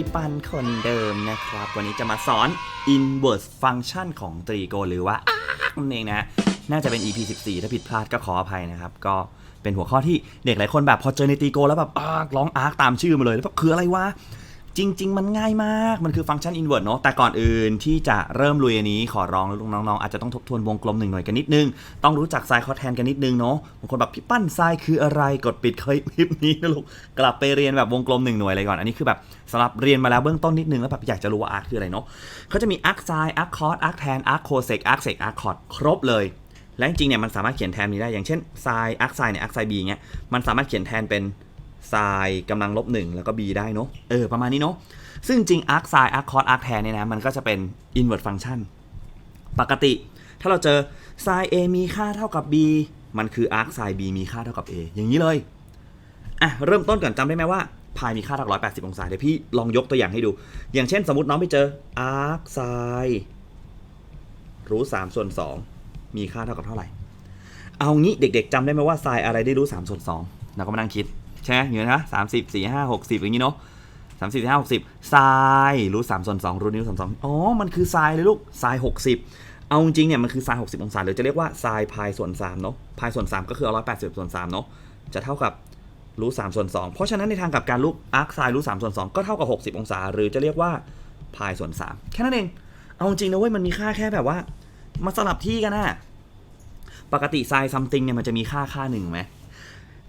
ีปันคนเดิมนะครับ วันนี้จะมาสอน inverse function ของตรีโกหรือว่านั่นเองนะ น่าจะเป็น EP 14 ถ้าผิดพลาดก็ขออภัยนะครับ ก็เป็นหัวข้อที่เด็กหลายคนแบบพอเจอในตรีโกแล้วแบบร้องอาร์ตามชื่อมาเลยแล้วแบบคืออะไรวะ จริง ๆ มันง่ายมาก มันคือฟังก์ชัน invert เนอะแต่ก่อนอื่นที่จะเริ่มลุยอันนี้ขอร้องลูกน้องๆ อาจจะต้องทบทวนวงกลมหนึ่งหน่อยกันนิดนึง ต้องรู้จักไซน์คอแทนกันนิดนึงเนาะ บางคนแบบพี่ปั้นไซน์คืออะไร กดปิดคลิปนี้นะลูก กลับไปเรียนแบบวงกลมหนึ่งหน่วยอะไรก่อน อันนี้คือแบบสำหรับเรียนมาแล้วเบื้องต้นนิดนึงแล้วแบบอยากจะรู้ว่าอาร์คืออะไรเนาะเขาจะมีอาร์คไซน์อาร์คคอสอาร์คแทนอาร์คโคเซกอาร์คเซกอาร์คคอร์ดครบเลยและจริงๆเนี่ยมันสามารถเขียนแทนนี้ได้อย่างเช่นไซน์อาร์คไซน์เนี่ยอาร์คไซน์บีเงี้ยมันสามารถเขียนแทนเป็น ไซน์กำลังลบหนึ่งแล้วก็ b ได้เนาะเออประมาณนี้เนาะซึ่งจริง arc sin arc cos arc tan เนี่ยนะมันก็จะเป็น inverse function ปกติ ถ้าเราเจอ sin a มีค่าเท่ากับ b มันคือ arc sin b มีค่าเท่ากับ a อย่างนี้เลยอะเริ่มต้นก่อนจำได้ไหมว่าพายมีค่าเท่ากับ180องศาเดี๋ยวพี่ลองยกตัวอย่างให้ดู อย่างเช่นสมมติน้องไปเจอ arc sin รูท3ส่วน2มีค่าเท่ากับเท่าไหร่ เอางี้เด็กๆจำได้ไหมว่า sin อะไรได้รูท3ส่วน2เราก็มานั่งคิด ใช่ไหมอยู่นะสามสิบสี่ห้าหกสิบอย่างนี้เนาะสามสิบห้าหกสิบไซน์รูทสามส่วนสองรูทนิ้วสามสองอ๋อ มันคือไซน์เลยลูกไซน์หกสิบเอาจริงเนี่ยมันคือไซน์หกสิบองศาหรือจะเรียกว่าไซน์พายส่วนสามเนาะพายส่วนสามก็คือเอาร้อยแปดสิบส่วนสามเนาะจะเท่ากับรูทสามส่วนสองเพราะฉะนั้นในทางกับการลูกอาร์คไซน์รูทสามส่วนสองก็เท่ากับหกสิบองศา หรือจะเรียกว่าพายส่วนสามแค่นั้นเอง เอาจริงนะเว้ยมันมีค่าแค่แบบว่ามาสลับที่กันนะปกติไซน์ซัมติงเนี่ยมันจะมีค่าค่าหนึ่งไหม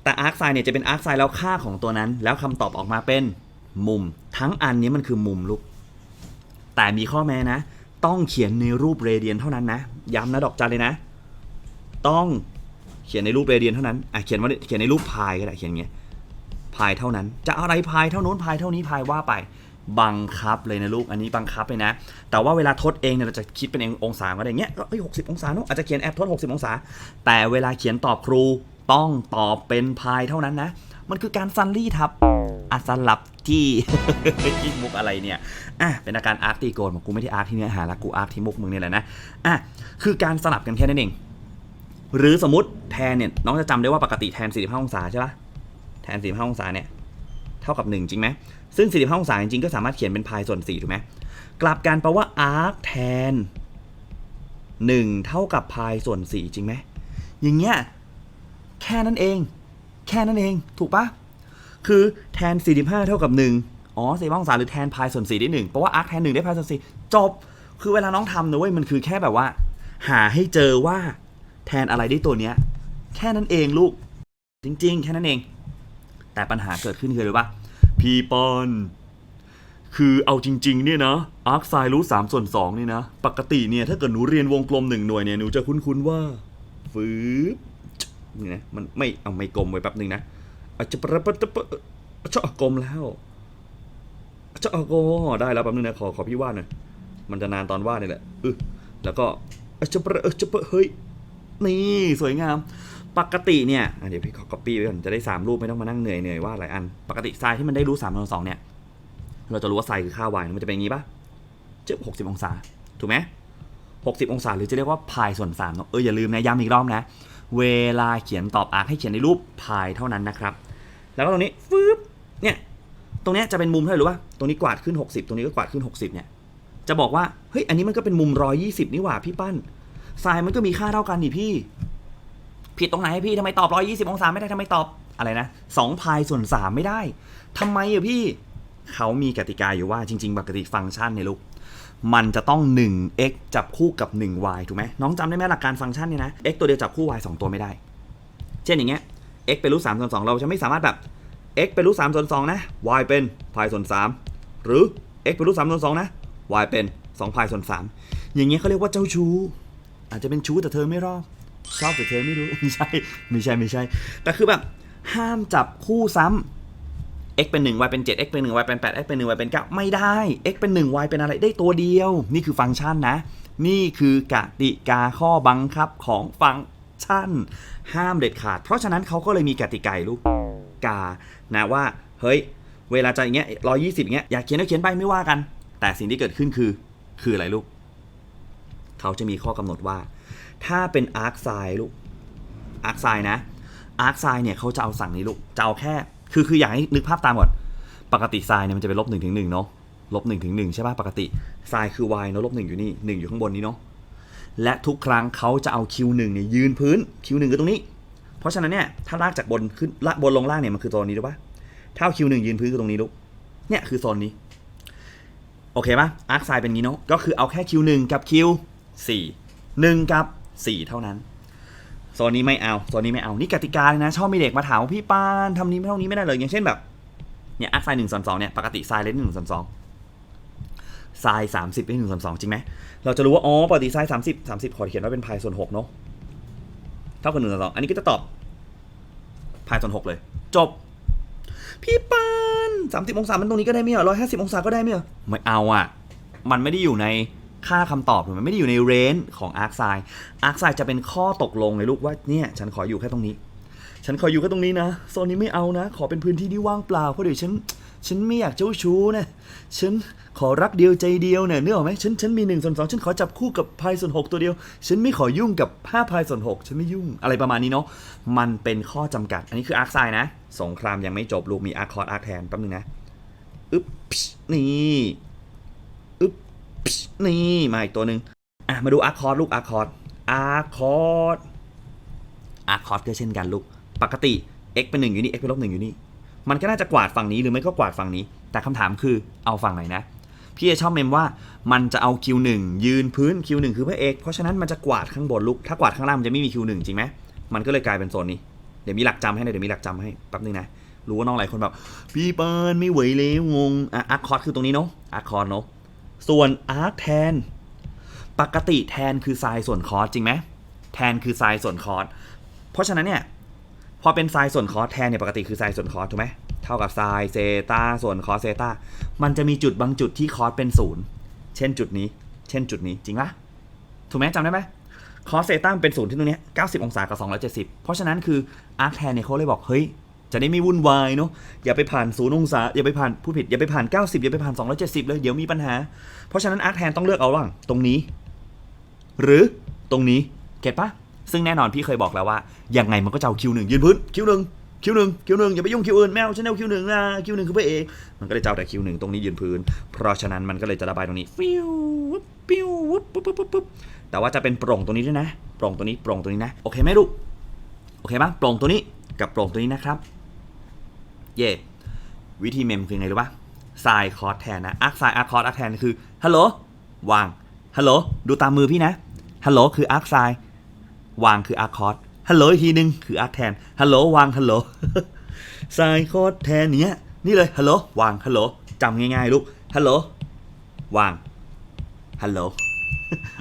แต่อาร์คไซน์เนี่ยจะเป็นอาร์คไซน์แล้วค่าของตัวนั้น แล้วคำตอบออกมาเป็นมุม ทั้งอันนี้มันคือมุมลูก แต่มีข้อแม้นะ ต้องเขียนในรูปเรเดียนเท่านั้นนะ ย้ำนะดอกจันเลยนะ ต้องเขียนในรูปเรเดียนเท่านั้นอะเขียนว่าเขียนในรูปพายก็ได้เขียนอย่างเงี้ยพายเท่านั้น จะอะไรพายเท่านู้นพายเท่านี้พายว่าไปบังคับเลยนะลูก อันนี้บังคับเลยนะ แต่ว่าเวลาทดเองเนี่ยเราจะคิดเป็นเององศาก็ได้เงี้ยก็เอ้ยหกสิบองศาเนอะอาจจะเขียนแอบทด 60 องศา แต่เวลาเขียนตอบครู ต้องตอบเป็นพายเท่านั้นนะ มันคือการซันลี่ทับอะสลับที่ที่มุกอะไรเนี่ยอะเป็นอาการอาร์คตีโกนบอกกูไม่ได้อาร์คที่เนื้อหาละกูอาร์คที่มุกมึงเนี่ยแหละนะอะคือการสลับกันแค่นั้นเอง หรือสมมติแทนเนี่ยน้องจะจำได้ว่าปกติแทน 45 องศาใช่ปะแทน 45 องศาเนี่ยเท่ากับ 1 จริงไหมซึ่ง 45 องศาจริงๆก็สามารถเขียนเป็นพายส่วน4ถูกไหมกลับกันแปลว่าอาร์คแทน 1 เท่ากับพายส่วน4จริงไหมอย่างเงี้ย แค่นั้นเอง แค่นั้นเอง ถูกปะคือแทน 45 เท่ากับ 1 อ๋อ45องศาหรือแทนพายส่วน4ได้1เพราะว่าอาร์คแทน1ได้พายส่วน4จบ คือเวลาน้องทำนะเว้ย มันคือแค่แบบว่า หาให้เจอว่าแทนอะไรได้ตัวเนี้ย แค่นั้นเองลูก จริง ๆ แค่นั้นเอง แต่ปัญหาเกิดขึ้นคืออะไรปะพีปอนคือเอาจริง ๆ เนี่ยนะอาร์คไซน์รู้3ส่วน2นี่นะ ปกติเนี่ย ถ้าเกิดหนูเรียนวงกลมหนึ่งหน่วยเนี่ย หนูจะคุ้นๆว่าฟืบ นี่นะมันไม่เอาไม่กลมไว้แป๊บหนึ่งนะอาจจะประประปะจะกลมแล้วจะเอาโกได้แล้วแป๊บนึงนะขอขอพี่วาดหน่อยมันจะนานตอนวาดนี่แหละอึแล้วก็อาจจะประจะประเฮ้ยนี่สวยงาม ปกติเนี่ยเดี๋ยวพี่ขอ copy ไว้ก่อนจะได้สามรูปไม่ต้องมานั่งเหนื่อยเหนื่อยวาดหลายอัน ปกติไซน์ที่มันได้รู้สามสองเนี่ยเราจะรู้ว่าไซน์คือค่า y มันจะเป็นอย่างนี้ปะเจ็บหกสิบองศาถูกไหมหกสิบองศาหรือจะเรียกว่าพายส่วนสามเนาะเอออย่าลืมนะย้ำอีกรอบนะ เวลาเขียนตอบอาร์คให้เขียนในรูปพายเท่านั้นนะครับ แล้วก็ตรงนี้ฟึบเนี่ยตรงนี้จะเป็นมุมเท่าไหร่รู้ป่ะตรงนี้กวาดขึ้น 60 ตรงนี้ก็กวาดขึ้น 60เนี่ยจะบอกว่าเฮ้ยอันนี้มันก็เป็นมุม 120 นี่หว่าพี่ปั้นทรายมันก็มีค่าเท่ากันนี่พี่ ผิดตรงไหนให้พี่ทำไมตอบ 120 องศาไม่ได้ทำไมตอบอะไรนะ2พายส่วน 3 ไม่ได้ทำไมอะพี่เขามีกติกาอยู่ว่าจริง ๆ ปกติฟังก์ชันเนี่ยลูก มันจะต้อง 1x จับคู่กับ 1y ถูกไหมน้องจำได้ไหมหลักการฟังก์ชันเนี่ยนะ x ตัวเดียวจับคู่ y สองตัวไม่ได้ เช่นอย่างเงี้ย x เป็นรูท3ส่วน2เราจะไม่สามารถแบบ x เป็นรูท3ส่วน2นะ y เป็นพายส่วน3หรือ x เป็นรูท3ส่วน2นะ y เป็น2พายส่วน3อย่างเงี้ยเขาเรียกว่าเจ้าชู้ อาจจะเป็นชู้แต่เธอไม่รอบชอบแต่เธอไม่รู้ไม่ใช่ไม่ใช่ไม่ใช่ แต่คือแบบห้ามจับคู่ซ้ำ x เป็น1 y เป็น7 x เป็น1 y เป็น8 x เป็น1 y เป็น9ไม่ได้ x เป็น1 y เป็นอะไรได้ตัวเดียว นี่คือฟังก์ชันนะ นี่คือกติกาข้อบังคับของฟังก์ชัน ห้ามเด็ดขาด เพราะฉะนั้นเขาก็เลยมีกติกาลูกกานะว่าเฮ้ยเวลาจะอย่างเงี้ยร้อยี่สิบอย่างเงี้ยอยากเขียนก็เขียนไปไม่ว่ากัน แต่สิ่งที่เกิดขึ้นคือคืออะไรลูก เขาจะมีข้อกำหนดว่า ถ้าเป็นอาร์คไซลูกอาร์คไซนะอาร์คไซเนี่ยเขาจะเอาสั่งนี้ลูกจะเอาแค่ คือคืออยากให้นึกภาพตามก่อน ปกติไซเนี่ยมันจะเป็นลบหนึ่งถึงหนึ่งเนาะลบหนึ่งถึงหนึ่งใช่ป่ะปกติไซน์คือ y เนอะลบหนึ่งอยู่นี่หนึ่งอยู่ข้างบนนี้เนาะและทุกครั้งเขาจะเอา q1 เนี่ยยืนพื้น q1 คือตรงนี้ เพราะฉะนั้นเนี่ยถ้าลากจากบนขึ้นละบนลงล่างเนี่ยมันคือโซนนี้รู้ป่ะถ้า q1 ยืนพื้นคือตรงนี้ลูกเนี่ยคือโซนนี้โอเคป่ะอาร์คไซน์เป็นงี้เนาะก็คือเอาแค่ q1 กับ q4 1 กับ 4 เท่านั้น โซนนี้ไม่เอาโซนนี้ไม่เอานี่กติกาเลยนะ ชอบมีเด็กมาถามว่าพี่ปานทำนี้ไม่เท่านี้ไม่ได้เลยอย่างเช่นแบบเนี่ยอาร์คไซน์หนึ่งส่วนสองเนี่ยปกติไซน์เลนหนึ่งส่วนสองไซน์สามสิบเลนหนึ่งส่วนสองจริงไหมเราจะรู้ว่าอ๋อปกติไซน์สามสิบสามสิบขอเขียนว่าเป็นพายส่วนหกเนาะเท่ากับหนึ่งส่วนสองอันนี้ก็จะตอบพายส่วนหกเลย จบ พี่ปานสามสิบองศามันตรงนี้ก็ได้ไหมอะร้อยห้าสิบองศาก็ได้ไหมอะไม่เอาอะ มันไม่ได้อยู่ใน ค่าคำตอบถูกไหมไม่ได้อยู่ในเรนจ์ของอาร์คไซน์อาร์คไซน์จะเป็นข้อตกลงเลยลูกว่าเนี่ยฉันขออยู่แค่ตรงนี้ ฉันขออยู่แค่ตรงนี้นะโซนนี้ไม่เอานะ ขอเป็นพื้นที่ที่ว่างเปล่าเพราะเดี๋ยวฉันฉันไม่อยากเจ้าชู้นะฉันขอรักเดียวใจเดียวเนี่ยเนื้อไหมฉันฉันมีหนึ่งส่วนสองฉันขอจับคู่กับพายส่วนหกตัวเดียว ฉันไม่ขอยุ่งกับห้าพายส่วนหกฉันไม่ยุ่งอะไรประมาณนี้เนาะมันเป็นข้อจำกัด อันนี้คืออาร์คไซน์นะสงครามยังไม่จบลูกมีอาร์คคอร์ดอาร์คแทนแป๊บนึงนะอึ๊บนี่ นี่มาอีกตัวหนึ่งอะมาดูอาร์คอร์ดลูกอาร์คอร์ดอาร์คอร์ดอาร์คอร์ดก็เช่นกันลูก ปกติ x เป็นหนึ่งอยู่นี่ x เป็นลบหนึ่งอยู่นี่มันก็น่าจะกวาดฝั่งนี้หรือไม่ก็กวาดฝั่งนี้ แต่คำถามคือเอาฝั่งไหนนะ พี่จะชอบเมมว่ามันจะเอา Q1 ยืนพื้น Q1 คือพระเอกเพราะฉะนั้นมันจะกวาดข้างบนลูก ถ้ากวาดข้างล่างมันจะไม่มี Q1 จริงไหมมันก็เลยกลายเป็นโซนนี้ เดี๋ยวมีหลักจำให้นะเดี๋ยวมีหลักจำให้แป๊บนึงนะ รู้ว่าน้องหลายคนแบบพี่เปิ้ลไม่ไหวแล้วงงอะอาร์คอร์ดคือตรงนี้เนาะอาร์คอร์ดเนาะ ส่วนอาร์คแทน ปกติแทนคือไซน์ส่วนคอสจริงไหมแทนคือไซน์ส่วนคอสเพราะฉะนั้นเนี่ยพอเป็นไซน์ส่วนคอสแทนเนี่ยปกติคือไซน์ส่วนคอสถูกไหมเท่ากับไซน์เซตาส่วนคอสเซตามันจะมีจุดบางจุดที่คอสเป็นศูนย์เช่นจุดนี้ เช่นจุดนี้จริงปะถูกไหมจำได้ไหมคอสเซตาเป็นศูนย์ที่ตรงนี้ย90 องศากับ270 เพราะฉะนั้นคืออาร์คแทนเนี่ยเขาเลยบอกเฮ้ย จะได้ไม่วุ่นวายเนาะอย่าไปผ่านศูนย์องศาอย่าไปผ่านผู้ผิดอย่าไปผ่าน 90 อย่าไปผ่าน 270 เลยเดี๋ยวมีปัญหา เพราะฉะนั้นอาร์คแทนต้องเลือกเอาว่างตรงนี้ หรือตรงนี้เก็ตปะซึ่งแน่นอนพี่เคยบอกแล้วว่ายังไงมันก็จะเอาคิวหนึ่งยืนพื้นคิวหนึ่งคิวหนึ่งคิวหนึ่งอย่าไปยุ่งคิวอื่นแมวฉันเอาคิวหนึ่งนะคิวหนึ่งคือพระเอกมันก็เลยเจะเอาแต่คิวหนึ่งตรงนี้ยืนพื้น เพราะฉะนั้นมันก็เลยจะระบายตรงนี้ฟิววุบปิ้ววุบปุ๊บปุ๊บปุ๊บปุ๊บแต่ว่าจะเป็นโปร่งตรงนี้ด้วยนะโปร่งตัวนี้โปร่งตัวนี้นะโอเคไหมลูกโอเคปะโปร่งตัวนี้กับโปร่งตัวนี้นะครับ เย่วิธีเมมคือไงรู้ปะไซคอร์สแทนนะอาร์คไซอาร์คอร์สอาร์คแทนคือฮัลโหลวางฮัลโหลดูตามมือพี่นะฮัลโหลคืออาร์คไซวางคืออาร์คอร์สฮัลโหลอีกทีหนึงคืออาร์คแทนฮัลโหลวางฮัลโหลไซคอร์สแทนเนี้ยนี่เลยฮัลโหลวางฮัลโหลจำง่ายๆลูกฮัลโหลวางฮัลโหล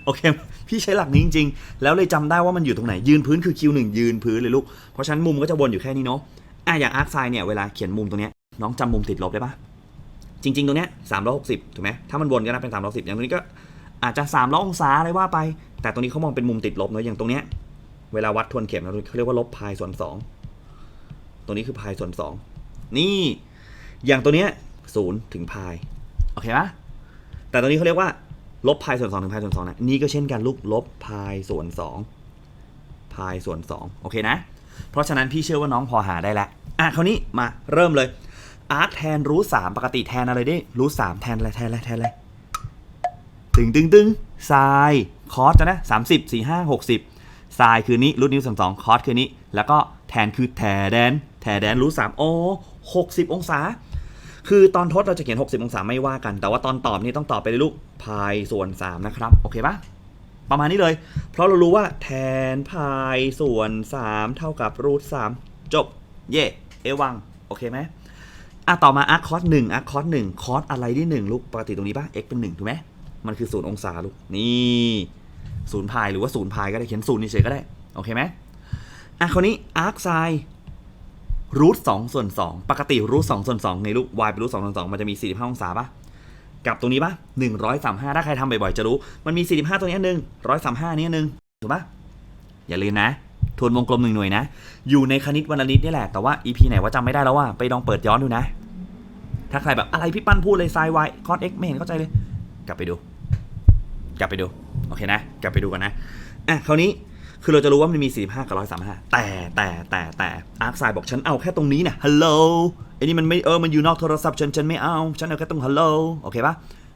โอเคพี่ใช้หลักนี้จริงๆ แล้วเลยจำได้ว่ามันอยู่ตรงไหน ยืนพื้นคือคิวหนึ่งยืนพื้นเลยลูก เพราะฉะนั้นมุมก็จะวนอยู่แค่นี้เนาะ อะอย่างอาร์คไซเนี่ยเวลาเขียนมุมตรงเนี้ยน้องจำมุมติดลบได้ปะจริง ๆ ตรงเนี้ยสามร้อยหกสิบถูกไหมถ้ามันวนก็นับเป็นสามร้อยสิบอย่างตรงนี้ก็อาจจะสามร้อยองศาอะไรว่าไป แต่ตรงนี้เขามองเป็นมุมติดลบเนาะอย่างตรงเนี้ยเวลาวัดทวนเข็มเราเขาเรียกว่าลบพายส่วนสองตรงนี้คือพายส่วนสองนี่อย่างตัวเนี้ยศูนย์ถึงพายโอเคปะแต่ตรงนี้เขาเรียกว่าลบพายส่วนสองถึงพายส่วนสองนะนี่ก็เช่นกันลูกลบพายส่วนสองพายส่วนสองโอเคนะ เพราะฉะนั้นพี่เชื่อว่าน้องพอหาได้แล้ว อะคราวนี้มาเริ่มเลยอาร์คแทนรูทสามปกติแทนอะไรได้รูทสามแทนอะไรแทนอะไรแทนอะไรตึงตึงตึงไซน์คอสจะนะสามสิบสี่ห้าหกสิบไซน์คือนี้รูทนิ้วสองสองคอสคือนี้ แล้วก็แทนคือแทแดน แทแดนรูทสามโอ้หกสิบองศา คือตอนทดเราจะเขียน 60 องศาไม่ว่ากัน แต่ว่าตอนตอบนี่ต้องตอบไปเลยลูกพายส่วน 3 นะครับ โอเคปะประมาณนี้เลย เพราะเรารู้ว่าแทนพายส่วน 3 เท่ากับรูท3จบ เย่ เอวัง โอเคไหมอะต่อมาอาร์คคอสหนึ่งอาร์คคอสหนึ่งคอสอะไรที่หนึ่งลูกปกติตรงนี้ปะ x เป็นหนึ่งถูกไหมมันคือศูนย์องศาลูกนี่ศูนย์พายหรือว่าศูนย์พายก็ได้เขียนศูนย์เฉยก็ได้โอเคไหมอะคราวนี้อาร์คไซรูทสองส่วนสองปกติรูทสองส่วนสองในลูก y เป็นรูทสองส่วนสองมันจะมีสี่สิบห้าองศาปะกับตรงนี้ปะหนึ่งร้อยสามห้าถ้าใครทำบ่อยๆจะรู้ มันมีสี่สิบห้าตรงนี้อันหนึ่งร้อยสามห้านี้อันหนึ่งถูกปะอย่าลืมนะ ทวนวงกลมหนึ่งหน่วยนะ อยู่ในคณิตวรรณนิตนี่แหละ แต่ว่า EP ไหนว่าจำไม่ได้แล้วว่า ไปลองเปิดย้อนดูนะ ถ้าใครแบบอะไรพี่ปั้นพูดเลยไซน์ y คอส x ไม่เห็นเข้าใจเลย กลับไปดู กลับไปดู โอเคนะ กลับไปดูกันนะ อะ คราวนี้ คือเราจะรู้ว่ามันมี 45 กับ 135 แต่แต่แต่แต่อาร์คไซบอกฉันเอาแค่ตรงนี้เนี่ยฮัลโหลไอ้นี่มันไม่เออ มันอยู่นอกโทรศัพท์ฉันฉันไม่เอา ฉันเอาแค่ตรงฮัลโหล โอเคปะ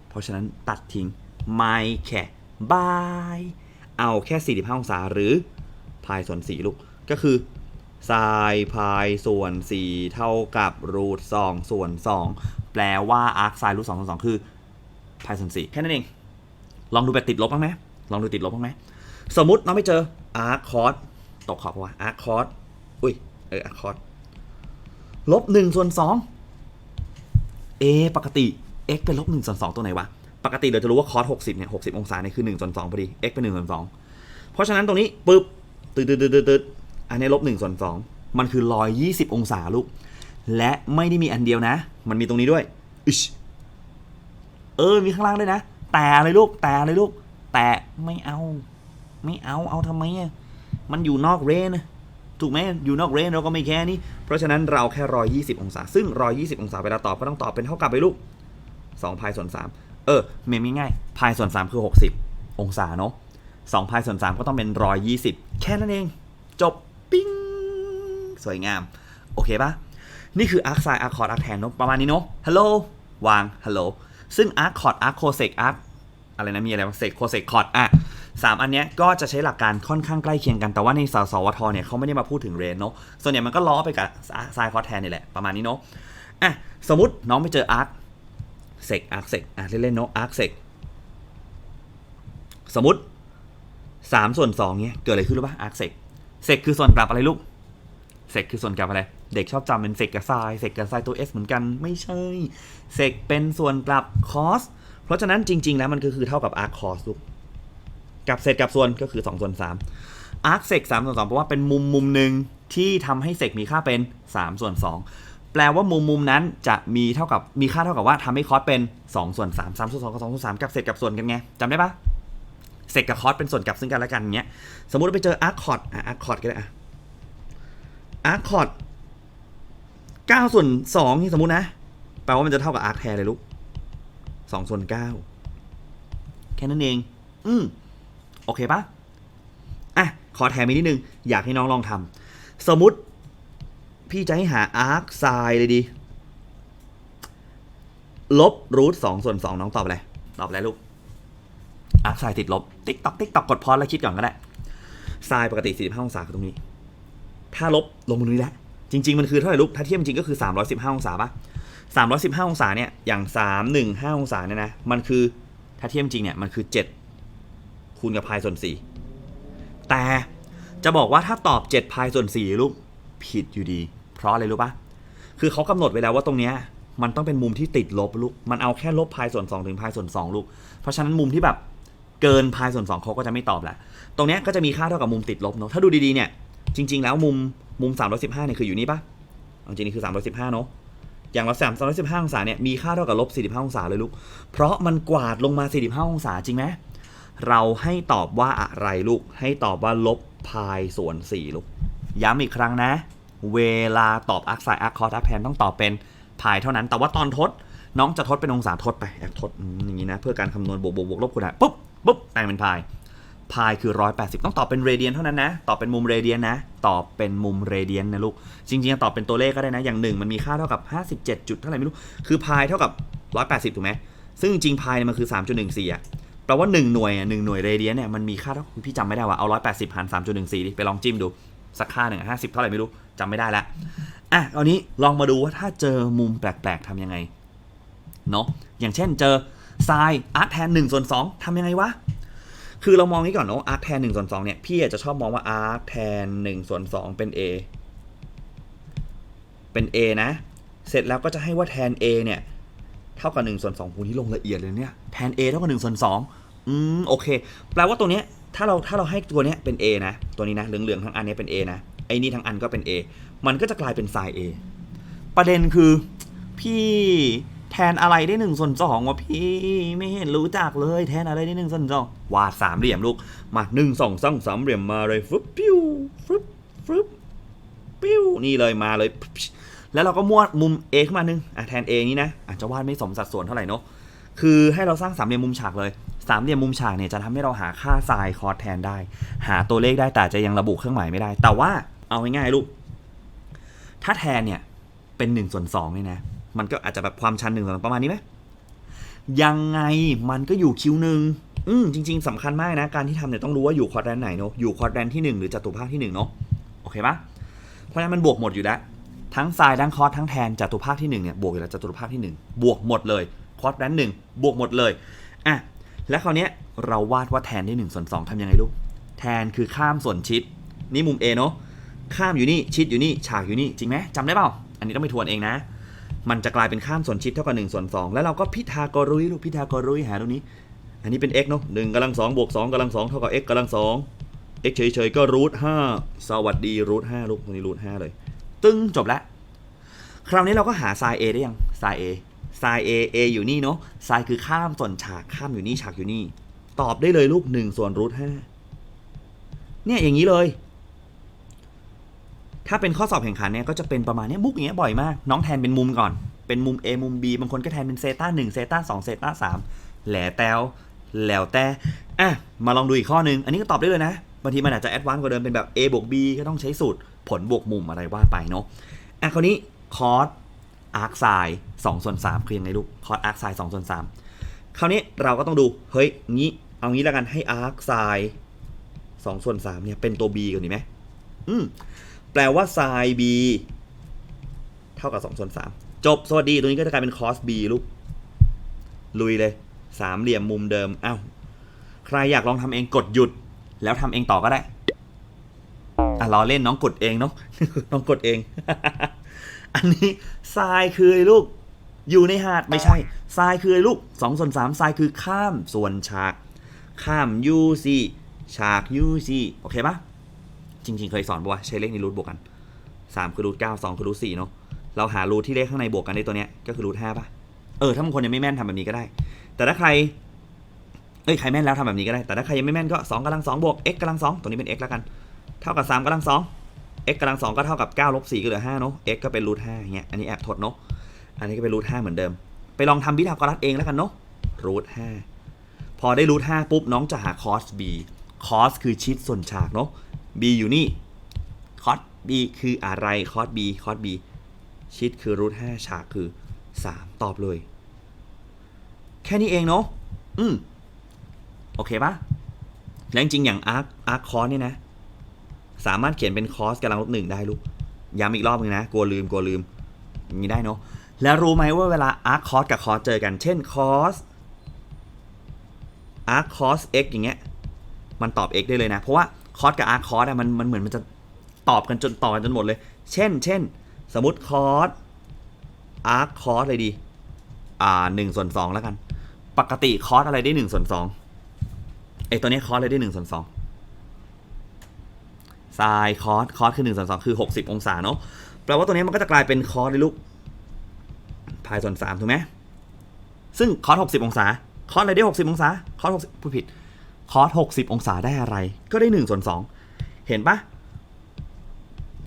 เพราะฉะนั้นตัดทิ้งไม่แค่บาย เอาแค่ 45 องศาหรือ พายส่วน4ลูกก็คือไซพายส่วน 4 เท่ากับรูท2ส่วน 2 แปลว่าอาร์คไซรูท2ส่วน2คือพายส่วน4แค่นั้นเอง ลองดูแบบติดลบบ้างไหมลองดูติดลบบ้างไหมสมมติน้องไม่เจออาร์คคอสตกขอบปะวะอาร์คคอสอุ้ยเอออาร์คอสลบหนึ่งส่วนสองเอปกติ x เป็นลบหนึ่งส่วนสองตัวไหนวะ ปกติเราจะรู้ว่าคอสหกสิบเนี่ยหกสิบองศาเนี่ยคือหนึ่งส่วนสองพอดี x เป็นหนึ่งส่วนสองเพราะฉะนั้นตรงนี้ปึ๊บ ตืดตืดตืดตืดอันนี้ลบหนึ่งส่วนสองมันคือร้อยยี่สิบองศาลูก และไม่ได้มีอันเดียวนะ มันมีตรงนี้ด้วยอิชเออ มีข้างล่างด้วยนะ แต่เลยลูก แต่เลยลูก แต่ไม่เอา ไม่เอา เอาทำไมอะ มันอยู่นอกเรนถูกไหมอยู่นอกเรนเราก็ไม่แค่นี้ เพราะฉะนั้นเราแค่ร้อยี่สิบองศา ซึ่งร้อยี่สิบองศาเวลาตอบก็ต้องตอบเป็นเท่ากับไปลูกสองพายส่วนสามเออ เมมง่ายๆพายส่วนสามคือหกสิบองศาเนาะ สองพายส่วนสามก็ต้องเป็นร้อยี่สิบแค่นั้นเอง จบปิ้งสวยงาม โอเคปะนี่คือ arc sine arc cos arc tan เนอะประมาณนี้เนอะฮัลโหลวางฮัลโหลซึ่ง arc cot arc cosec arc อะไรนะมีอะไรบ้าง sec cosec cot อะสามอันเนี้ยก็จะใช้หลักการค่อนข้างใกล้เคียงกัน แต่ว่าในสสวทเนี่ยเขาไม่ได้มาพูดถึงเรนเนอะส่วนใหญ่มันก็ล้อไปกับ sine cos tan นี่แหละประมาณนี้เนอะอะสมมติน้องไปเจอ arc sec arc sec อะเล่นๆเนาะอะ arc sec สมมติ สามส่วนสองเนี่ยเกิดอะไรขึ้นรู้ป่ะ arc sec sec คือส่วนกลับอะไรลูกเซกคือส่วนกลับอะไร เด็กชอบจำเป็นเซกกับไซเซกกับไซตัว s เหมือนกันไม่ใช่เซกเป็นส่วนกลับคอสเพราะฉะนั้นจริง ๆ แล้วมันก็คือเท่ากับอาร์คคอสลูกกับเศษกับส่วนก็คือ2ส่วน3อาร์คเซก3ส่วน2เพราะว่าเป็นมุมมุมหนึ่งที่ทำให้เซกมีค่าเป็น3ส่วน2แปลว่ามุมมุมนั้นจะมีเท่ากับมีค่าเท่ากับว่าทำให้คอสเป็น2ส่วน3 3ส่วน2กับ2ส่วน3กับเศษกับส่วนกันไงจำได้ปะ เซกกับคอสเป็นส่วนกลับซึ่งกันและกันเงี้ย สมมติไปเจออาร์คคอร์ดอะอาร์คคอร์ดก็ได้อะอาร์คคอร์ด9ส่วน2นี่สมมุตินะ แปลว่ามันจะเท่ากับอาร์คแทนเลยลูก2ส่วน9แค่นั้นเอง อืมโอเคปะอะ ขอแถมอีกนิดนึง อยากให้น้องลองทำสมมุติพี่จะให้หาอาร์คไซน์เลยดี ลบรูท2ส่วน2น้องตอบอะไร ตอบอะไรลูก อาร์คไซน์ติดลบ ติ๊กตอกติ๊กตอกกดพอแล้วคิดก่อนก็ได้ไซน์ปกติ 45 องศาคือตรงนี้ ถ้าลบลงมาตรงนี้แหละ จริง ๆ มันคือเท่าไหร่ลูกถ้าเทียบจริงก็คือ 315 องศาปะ315 องศาเนี่ย อย่าง 315 องศาเนี่ยนะ มันคือ ถ้าเทียบจริงเนี่ย มันคือ 7 คูณกับพายส่วน 4 แต่จะบอกว่าถ้าตอบ 7พายส่วน 4 ลูก ผิดอยู่ดี เพราะอะไรรู้ปะคือเขากำหนดไว้แล้วว่าตรงเนี้ยมันต้องเป็นมุมที่ติดลบลูก มันเอาแค่ลบพายส่วน 2 ถึงพายส่วน 2 ลูก เพราะฉะนั้นมุมที่แบบ เกินพายส่วน2เขาก็จะไม่ตอบแหละตรงเนี้ยก็จะมีค่าเท่ากับมุมติดลบเนาะถ้าดูดีๆเนี่ยจริง ๆ แล้วมุมมุม 315เนี่ยคืออยู่นี่ปะจริงนี่คือ 315เนาะอย่างเรา3 315องศาเนี่ยมีค่าเท่ากับลบ45องศาเลยลูก เพราะมันกวาดลงมา45องศาจริงไหมเราให้ตอบว่าอะไรลูก ให้ตอบว่าลบพายส่วน4ลูก ย้ำอีกครั้งนะ เวลาตอบอาร์คไซอาร์คอร์สอาร์คแพนต้องตอบเป็นพายเท่านั้น แต่ว่าตอนทด น้องจะทดเป็นองศาทดไปแอบทดอืมอย่างนี้นะ เพื่อการคำนวณบวกบวกบวกลบคูณหารปุ๊บ ปุ๊บแปลงเป็นพายพายคือ 180 ต้องตอบเป็นเรเดียนเท่านั้นนะ ตอบเป็นมุมเรเดียนนะ ตอบเป็นมุมเรเดียนนะลูก จริงๆตอบเป็นตัวเลขก็ได้นะ อย่างหนึ่งมันมีค่าเท่ากับ 57 จุดเท่าไหร่ไม่รู้ คือพายเท่ากับ 180 ถูกไหม ซึ่งจริงพายมันคือ 3.14อะ แปลว่า 1 หน่วยอะหนึ่งหน่วยเรเดียนเนี่ยมันมีค่าเท่าพี่จำไม่ได้ว่าเอา 180 หาร 3.14 ดิ ไปลองจิ้มดู สักค่าหนึ่งห้าสิบเท่าไหร่ไม่รู้จำไม่ได้ละ อะตอนนี้ลองมาดูว่าถ้าเจอมุมแปลกๆทำยังไง เนาะอย่างเช่นเจอ ไซน์อาร์คแทน1ส่วน2ทำยังไงวะ คือเรามองนี้ก่อนเนาะอาร์คแทน1ส่วน2เนี่ย พี่อาจจะชอบมองว่าอาร์คแทน1ส่วน2เป็น A เป็น A นะ เสร็จแล้วก็จะให้ว่าแทน A เนี่ย เท่ากับ1ส่วน2คูณที่ลงละเอียดเลยเนี่ย แทน A เท่ากับ1ส่วน2อืม โอเค แปลว่าตัวเนี้ย ถ้าเรา ถ้าเราให้ตัวเนี้ยเป็น A นะ ตัวนี้นะ เหลืองๆทั้งอันเนี้ยเป็น A นะ ไอ้นี่ทั้งอันก็เป็น A มันก็จะกลายเป็นไซน์ A ประเด็นคือ พี่ แทนอะไรได้หนึ่งส่วนสองวะพี่ไม่เห็นรู้จักเลยแทนอะไรได้หนึ่งส่วนสองวาดสามเหลี่ยมลูกมาหนึ่งสองสองสามเหลี่ยมมาเลยฟึบปิ้วฟึบฟึบปิ้วนี่เลยมาเลย แล้วเราก็มวดมุม A ขึ้นมาหนึ่งอะแทน A นี้นะอาจจะวาดไม่สมสัดส่วนเท่าไหร่เนาะคือให้เราสร้างสามเหลี่ยมมุมฉากเลยสามเหลี่ยมมุมฉากเนี่ยจะทำให้เราหาค่าไซน์คอสแทนได้ หาตัวเลขได้แต่จะยังระบุเครื่องหมายไม่ได้ แต่ว่าเอาง่ายๆลูกถ้าแทนเนี่ยเป็น1ส่วน2เนี่ยนะ มันก็อาจจะแบบความชัน1ส่วน2ประมาณนี้ไหมยังไงมันก็อยู่คิวหนึ่งอืมจริง ๆสำคัญมากนะ การที่ทำเนี่ยต้องรู้ว่าอยู่ควอดแรนไหนเนาะอยู่ควอดแรนที่ 1 หรือจัตุภาคที่1เนาะโอเคปะเพราะฉะนั้นมันบวกหมดอยู่แล้วทั้งไซน์ทั้งคอสทั้งแทนจัตุภาคที่1เนี่ยบวกอยู่แล้วจตุภาคที่ 1 บวกหมดเลยควอดแรนหนึ่งบวกหมดเลยอะแล้วคราวเนี้ยเราวาดว่าแทนได้1ส่วน2ทำยังไงลูกแทนคือข้ามส่วนชิด นี่มุม A เนาะข้ามอยู่นี่ชิดอยู่นี่ฉากอยู่นี่จริงไหมจำได้เปล่าอันนี้ต้องไปทวนเองนะ มันจะกลายเป็นข้ามส่วนชิดเท่ากับ1ส่วน2แล้วเราก็พิทากรุยลูกพิทากรุยหาตรงนี้ อันนี้เป็น x เนาะหนึ่งกำลังสองบวกสองกำลังสองเท่ากับ x กำลังสอง x เฉยๆก็รูทห้าสวัสดีรูทห้าลูกตรงนี้รูทห้าเลย ตึ้งจบแล้วคราวนี้เราก็หา sin a ได้ยัง sin a sin a a ออยู่นี่เนาะ sin คือข้ามส่วนฉากข้ามอยู่นี่ฉากอยู่นี่ ตอบได้เลยลูกหนึ่งส่วนรูทห้าเนี่ยอย่างนี้เลย ถ้าเป็นข้อสอบแข่งขันเนี่ยก็จะเป็นประมาณนี้ยมุกอย่างเงี้ยบ่อยมาก น้องแทนเป็นมุมก่อน เป็นมุม A มุม B บางคนก็แทนเป็นเซต้า1เซต้า2เซต้า3แหล่แต้วแล้วแต่อะมาลองดูอีกข้อหนึ่งอันนี้ก็ตอบได้เลยนะบางทีมันอาจจะแอดวานซ์กว่าเดิมเป็นแบบ A บวก B ก็ต้องใช้สูตรผลบวกมุมอะไรว่าไปเนาะอะคราวนี้คอสอาร์คไซน์2ส่วน3คือยังไงลูกคอสอาร์คไซน์2ส่วน3คราวนี้เราก็ต้องดูเฮ้ยงี้เอางี้แล้วกันให้อาร์คไซน์2ส่วน3เนี่ยเป็นตัว B ก่อนดีไหมอืม แปลว่าไซน์ b เท่ากับ2ส่วน3จบ สวัสดีตัวนี้ก็จะกลายเป็น cos b ลูก ลุยเลย สามเหลี่ยมมุมเดิมอ้าวใครอยากลองทำเองกดหยุด แล้วทำเองต่อก็ได้อะรอเล่นน้องกดเองเนาะน้องกดเอง อันนี้ทรายคือลูก อยู่ในหาดไม่ใช่ทรายคือลูก2ส่วน3ทรายคือข้ามส่วนฉาก ข้าม UC ฉาก UC โอเคปะ จริง ๆ เคยสอนปะว่าใช้เลขในรูทบวกกัน 3 คือรูท9 2คือรูท4เนาะเราหารูทที่เลขข้างในบวกกันในตัวเนี้ยก็คือรูท5ป่ะเออถ้าบางคนยังไม่แม่นทำแบบนี้ก็ได้ แต่ถ้าใครเอ้ยใครแม่นแล้วทำแบบนี้ก็ได้ แต่ถ้าใครยังไม่แม่นก็2กำลัง2บวก x กำลัง2ตัวนี้เป็น x แล้วกัน เท่ากับ3กำลัง2 x กำลัง2ก็เท่ากับ9ลบ4ก็เหลือ5เนาะ x ก็เป็นรูท5อย่างเงี้ยอันนี้แอบทดเนาะอันนี้ก็เป็นรูท5เหมือนเดิม ไปลองทำพิทากรัสเองแล้วกันเนาะรูท5พอได้รูท5ปุ๊บน้องจะหา cos b cos คือชิดส่วนฉากเนาะ b อยู่นี่คอส b คืออะไรคอส b คอส b ชิดคือรูทห้าฉากคือ 3 ตอบเลย แค่นี้เองเนาะอืมโอเคปะแล้วจริงอย่างอาร์คอาร์คคอสเนี่ยนะ สามารถเขียนเป็นคอสกำลังลบหนึ่งได้ลูกย้ำอีกรอบนึงนะ กลัวลืม กลัวลืมนี้ได้เนาะ แล้วรู้ไหมว่าเวลาอาร์คคอสกับคอสเจอกัน เช่นคอสอาร์คคอส x อย่างเงี้ย มันตอบ x ได้เลยนะ เพราะว่า คอสกับอาร์คคอสอะมันมันเหมือนมันจะตอบกันจนต่อกันจนหมดเลย เช่น เช่น สมมติคอร์สอาร์คคอร์สเลยดี อ่าหนึ่งส่วนสองแล้วกัน ปกติคอร์สอะไรได้หนึ่งส่วนสองไอตัวนี้คอร์สอะไรได้หนึ่งส่วนสองไซน์คอร์สคอร์สคือหนึ่งส่วนสองคือหกสิบองศาเนาะแปลว่าตัวนี้มันก็จะกลายเป็นคอร์สเลยลูกพายส่วนสามถูกไหมซึ่งคอร์สหกสิบองศาคอร์สอะไรได้หกสิบองศาคอร์สหกสิบผู้ผิด คอร์สหกสิบองศาได้อะไร ก็ได้หนึ่งส่วนสองเห็นปะ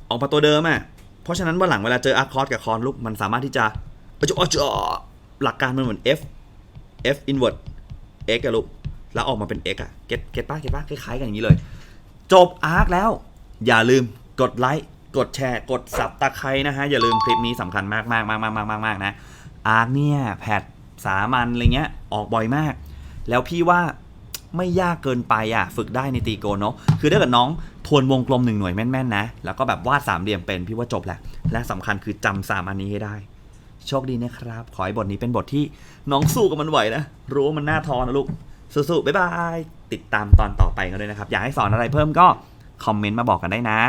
ออกมาตัวเดิมอะ เพราะฉะนั้นวันหลังเวลาเจออาร์คอสกับคอนลูกมันสามารถที่จะอจอจอหลักการมันเหมือน f f inverse x อะลูก แล้วออกมาเป็น x อะเก็ตเก็ตป้าเก็ตป้าคล้ายๆกันอย่างนี้เลย จบอาร์คแล้ว อย่าลืมกดไลค์กดแชร์ กดสับตะไคร้นะฮะ อย่าลืมคลิปนี้สำคัญมากมากมากมากมากมากมากนะอาร์คเนี่ย แพทสามัญอะไรเงี้ย ออกบ่อยมาก แล้วพี่ว่า ไม่ยากเกินไปอะฝึกได้ในตีโกนเนาะคือถ้าเกิดน้องทวนวงกลมหนึ่งหน่วยแม่นๆนะ แล้วก็แบบวาดสามเหลี่ยมเป็นพี่ว่าจบแหละ และสำคัญคือจำสามอันนี้ให้ได้ โชคดีนะครับ ขอให้บทนี้เป็นบทที่น้องสู้กับมันไหวนะ รู้ว่ามันน่าท้อนะลูก สู้ๆบ๊ายบาย ติดตามตอนต่อไปกันด้วยนะครับ อยากให้สอนอะไรเพิ่มก็คอมเมนต์มาบอกกันได้นะ